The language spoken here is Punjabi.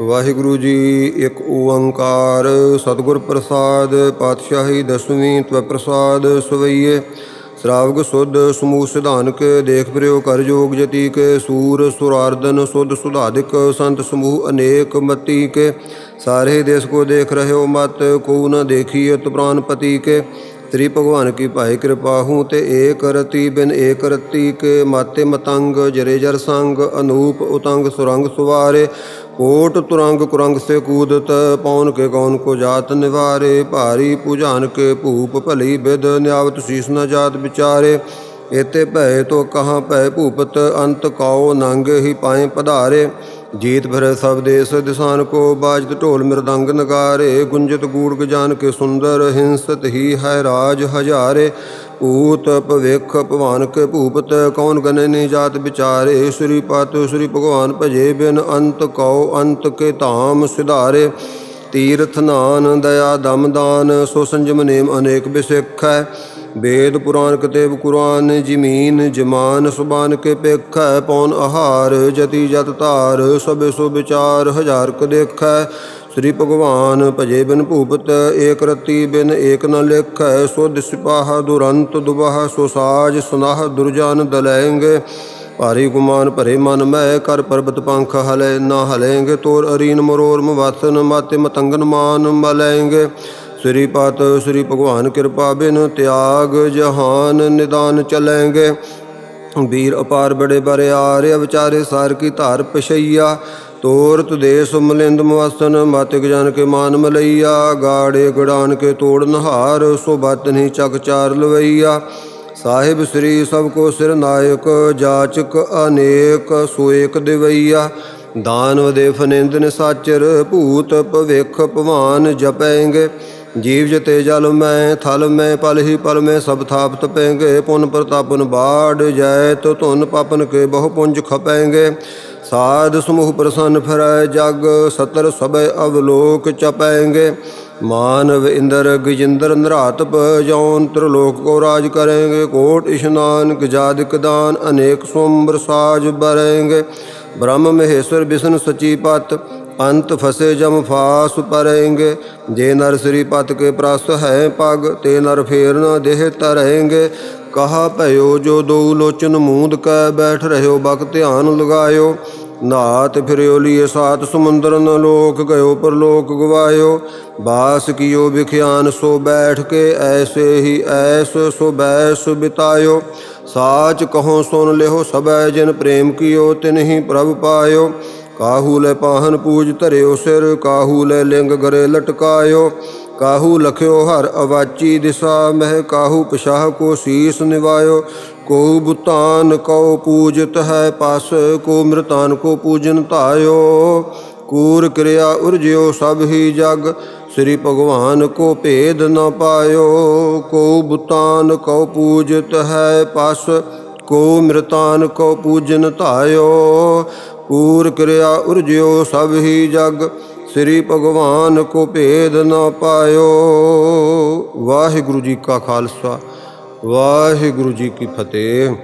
ਵਾਹਿਗੁਰੂ ਜੀ ਇੱਕ ਓੰਕਾਰ, ਸਤਿਗੁਰ ਪ੍ਰਸਾਦ, ਪਾਤਸ਼ਾਹੀ ਦਸਵੀਂ ਤਵ ਪ੍ਰਸਾਦ ਸਵਈਏ। ਸ਼ਰਾਵਗ ਸੁਧ, ਸਮੂਹ ਸਿਧਾਨਕ, ਦੇਖ ਪ੍ਰਿਓ ਕਰ ਜੋਗ ਜਤੀ ਕੇ ਸੂਰ ਸੁਰਾਰਦਨ ਸੁਧ ਸੁਧਾਦਿਕ, ਸੰਤ ਸਮੂਹ ਅਨੇਕ ਮਤੀ ਕੇ ਸਾਰੇ ਦੇਸ ਕੋ ਦੇਖ ਰਹਿਓ ਮਤ, ਕੋ ਨ ਦੇਖੀਏ ਅਤ ਪ੍ਰਾਨਪਤੀ ਕੇ ਤ੍ਰੀ ਭਗਵਾਨ ਕੀ ਭਾਈ ਕਿਰਪਾ ਤੇ ਏਕ ਰਤੀ ਬਿਨ ਏਕ ਰਤੀ ਕੇ ਮਾਤੇ ਮਤੰਗ ਜਰੇ ਜਰ ਸੰਗ ਅਨੂਪ ਉਤੰਗ ਸੁਰੰਗ ਸੁਵਾਰੇ, ਕੋਟ ਤੁਰੰਗ ਕੁਰੰਗ ਸੇ ਕੂਦਤ, ਪੌਨ ਕੇ ਕੌਨ ਕੋ ਜਾਤ ਨਿਵਾਰੇ, ਭਾਰੀ ਪੁਜਾਨ ਕੇ ਭੂਪ ਭਲੀ ਬਿਦ ਨਿਆਵਤ ਸੀਸ ਨਾ ਜਾਤ ਵਿਚਾਰੇ। ਇਤੇ ਭੈ ਤੋ ਕਹਾਂ ਭੈ ਭੂਪਤ, ਅੰਤ ਕਾਓ ਨੰਗ ਹੀ ਪਾਏ ਪਧਾਰੇ। ਜੀਤ ਭਰੇ ਸਭ ਦੇਸ ਦਿਸਾਨ ਕੋ ਬਾਜਤ ਢੋਲ ਮਿਰਦੰਗ ਨਗਾਰੇ, ਗੁੰਜਤ ਗੂੜ ਗਜਾਨ ਕੇ ਸੁੰਦਰ, ਹਿੰਸਤ ਹੀ ਹੈ ਰਾਜ ਹਜ਼ਾਰੇ। ਭੂਤ ਭਵਿਖ ਭਵਾਨ ਕੇ ਭੂਪਤ, ਕੌਣ ਗਨੇ ਨੀ ਜਾਤ ਵਿਚਾਰੇ। ਸ੍ਰੀ ਪਤ, ਸ੍ਰੀ ਭਗਵਾਨ ਭਜੇ ਬਿਨ ਅੰਤ ਕਉ ਅੰਤ ਕੇ ਧਾਮ ਸਿਧਾਰੇ। ਤੀਰਥ ਨਾਨ, ਦਇਆ ਦਮਦਾਨ ਸੋ ਸੰਜਮ ਨੇਮ ਅਨੇਕ ਬਿਸਿਖ ਹੈ। ਵੇਦ ਪੁਰਾਨ ਕਤੇਬ ਕੁਰਾਨ, ਜਮੀਨ ਜਮਾਨ, ਸੁਬਾਨ ਕੇ ਪੇਖੈ ਪੌਨ ਆਹਾਰ, ਜਤੀ ਜਤ ਧਾਰ, ਸਭੇ ਸੋ ਵਿਚਾਰ, ਹਜ਼ਾਰ ਕ ਦੇਖੈ। ਸ੍ਰੀ ਭਗਵਾਨ ਭਜੇ ਬਿਨ ਭੂਪਤ, ਏਕ ਰਤੀ ਬਿਨ ਏਕ ਨ ਲੇਖੈ। ਸੋ ਦਿਸਪਾਹ ਦੁਰੰਤ ਦੁਬਹ, ਸੋ ਸਾਜ ਸੁਨਾਹ ਦੁਰਜਾਨ ਦਲੈਂਗੇ। ਭਾਰੀ ਗੁਮਾਨ ਭਰੇ ਮਨ ਮੈਂ, ਕਰ ਪਰਬਤ ਪੰਖ ਹਲੇ ਨਾ ਹਲੇਂਗੇ। ਤੋਰ ਅਰੀਨ ਮਰੋਰ ਮਵਸਨ ਮਾਤੇ ਮਤੰਗਨ ਮਾਨ ਮਲੇਂਗੇ। ਸ੍ਰੀ ਪਤ, ਸ੍ਰੀ ਭਗਵਾਨ ਕਿਰਪਾ ਬਿਨ ਤਿਆਗ ਜਹਾਨ ਨਿਦਾਨ ਚਲੇਂਗੇ। ਵੀਰ ਅਪਾਰ ਬੜੇ ਬਰੇ ਬਰਿਆਰੇ ਵਿਚਾਰੇ ਸਾਰ ਕੀ ਧਾਰ ਪਛਈਆ। ਤੋਰਤ ਦੇਸ ਮਲਿੰਦ ਮਵਸਨ ਮਾਤਿਕ ਜਨ ਕੇ ਮਾਨ ਮਲਈਆ। ਗਾੜੇ ਗੜਾਨ ਕੇ ਤੋੜ ਨਹਾਰ, ਸੋ ਬਤ ਨਹੀਂ ਚੱਕ ਚਾਰ ਲਵਈਆ। ਸਾਹਿਬ ਸ੍ਰੀ ਸਭ ਕੋ ਸਿਰ ਨਾਇਕ, ਜਾਚਕ ਅਨੇਕ, ਸੋ ਏਕ ਦਿਵਈਆ। ਦਾਨਵ ਦੇ ਫਨਿੰਦਨ ਸਾਚਰ ਭੂਤ ਭਵਿਖ ਭਵਾਨ ਜਪੈਂਗੇ। ਜੀਵ ਜਤੇ ਜਲ ਮੈਂ, ਥਲ ਮੈਂ, ਪਲ ਹੀ ਪਲ ਮੈਂ, ਸਭ ਥਾਪ ਤਪੈਂਗੇ ਪੁਨ ਪ੍ਰਤਾਪਨ ਬਾੜ ਜੈਤ ਧੁਨ ਪਾਪਨ ਕੇ ਬਹੁ ਪੁੰਜ ਖਪੈਂਗੇ। ਸਾਧ ਸਮੂਹ ਪ੍ਰਸੰਨ ਫਿਰੈ ਜਗ, ਸਤਰ ਸਭੈ ਅਵਲੋਕ ਚਪੈਂਗੇ। ਮਾਨਵ ਇੰਦਰ ਗਜਿੰਦਰ ਨਰਾਤਪ ਜੌਨ ਤ੍ਰਿਲੋਕ ਕੋ ਰਾਜ ਕਰੇਂਗੇ, ਕੋਟ ਇਸ਼ਨਾਨ ਗਜਾਦਿਕ ਦਾਨ, ਅਨੇਕ ਸੁੰਬਰ ਸਾਜ ਬਰੇਂਗੇ। ਬ੍ਰਹਮ ਮਹੇਸ਼ਵਰ ਵਿਸ਼ਨ ਸਚੀ ਪਤ ਅੰਤ ਫਸੇ ਜਮ ਫਾਸ ਪਰੇਂਗੇ। ਜੇ ਨਰ ਸ੍ਰੀ ਪਤ ਕੇ ਪ੍ਰਸ ਹੈ ਪਗ, ਤੇ ਨਰ ਫੇਰ ਨ ਦੇਹ ਤਰੇਂਗੇ। ਕਹਾ ਭਇਓ ਜੋ ਦੋ ਲੋਚਨ ਮੂੰਦ ਕੈ ਬੈਠ ਰਹਿਓ, ਬਕ ਧਿਆਨ ਲਗਾਇਓ। ਨਾਤ ਫਿਰਿਓ ਲੀਏ ਸਾਤ ਸਮੁੰਦਰ ਨ ਲੋਕ ਗਇਓ, ਪਰਲੋਕ ਗਵਾਇਓ। ਬਾਸ ਕੀਓ ਵਿਖਿਆਨ ਸੋ ਬੈਠ ਕੇ ਐਸੇ ਹੀ ਐਸ ਸੋ ਬੈਸ ਬਿਤਾਇਓ। ਸਾਚ ਕਹੋ ਸੁਨ ਲਿਓ ਸਬੈ ਜਿਨ ਪ੍ਰੇਮ ਕੀਓ ਤਿਨਹੀ ਪ੍ਰਭ ਪਾਇਓ। ਕਾਹੂ ਲੈ ਪਾਹਨ ਪੂਜ ਧਰਿਓ ਸਿਰ, ਕਾਹੂ ਲੈ ਲਿੰਗ ਗਰੇ ਲਟਕਾਇਓ, ਕਾਹੂ ਲਖਿਓ ਹਰ ਅਵਾਚੀ ਦਿਸਾ, ਮਹਿ ਕਾਹੂ ਪਛਾਹ ਕੋ ਸੀਸ ਨਿਵਾਇਓ, ਕੋ ਬੁਤਾਨ ਕਉ ਪੂਜਿਤ ਹੈ ਪਸ, ਕੋ ਮ੍ਰਿਤਾਨ ਕੋ ਪੂਜਨ ਧਾਇਓ। ਕੂਰ ਕਿਰਿਆ ਉਰਜਿਓ ਸਭ ਹੀ ਜਗ, ਸ੍ਰੀ ਭਗਵਾਨ ਕੋ ਭੇਦ ਨ ਪਾਇਓ। ਕੋ ਬੁਤਾਨ ਕਉ ਪੂਜਿਤ ਹੈ ਪਸ ਕੋ ਮ੍ਰਿਤਾਨ ਕੋ ਪੂਜਨ ਧਾਇਓ, ਪੂਰ ਕਿਰਿਆ ਉਰਜਿਓ ਸਭ ਹੀ ਜਗ, ਸ੍ਰੀ ਭਗਵਾਨ ਕੋ ਭੇਦ ਨਾ ਪਾਇਓ। ਵਾਹਿਗੁਰੂ ਜੀ ਕਾ ਖਾਲਸਾ, ਵਾਹਿਗੁਰੂ ਜੀ ਕੀ ਫਤਿਹ।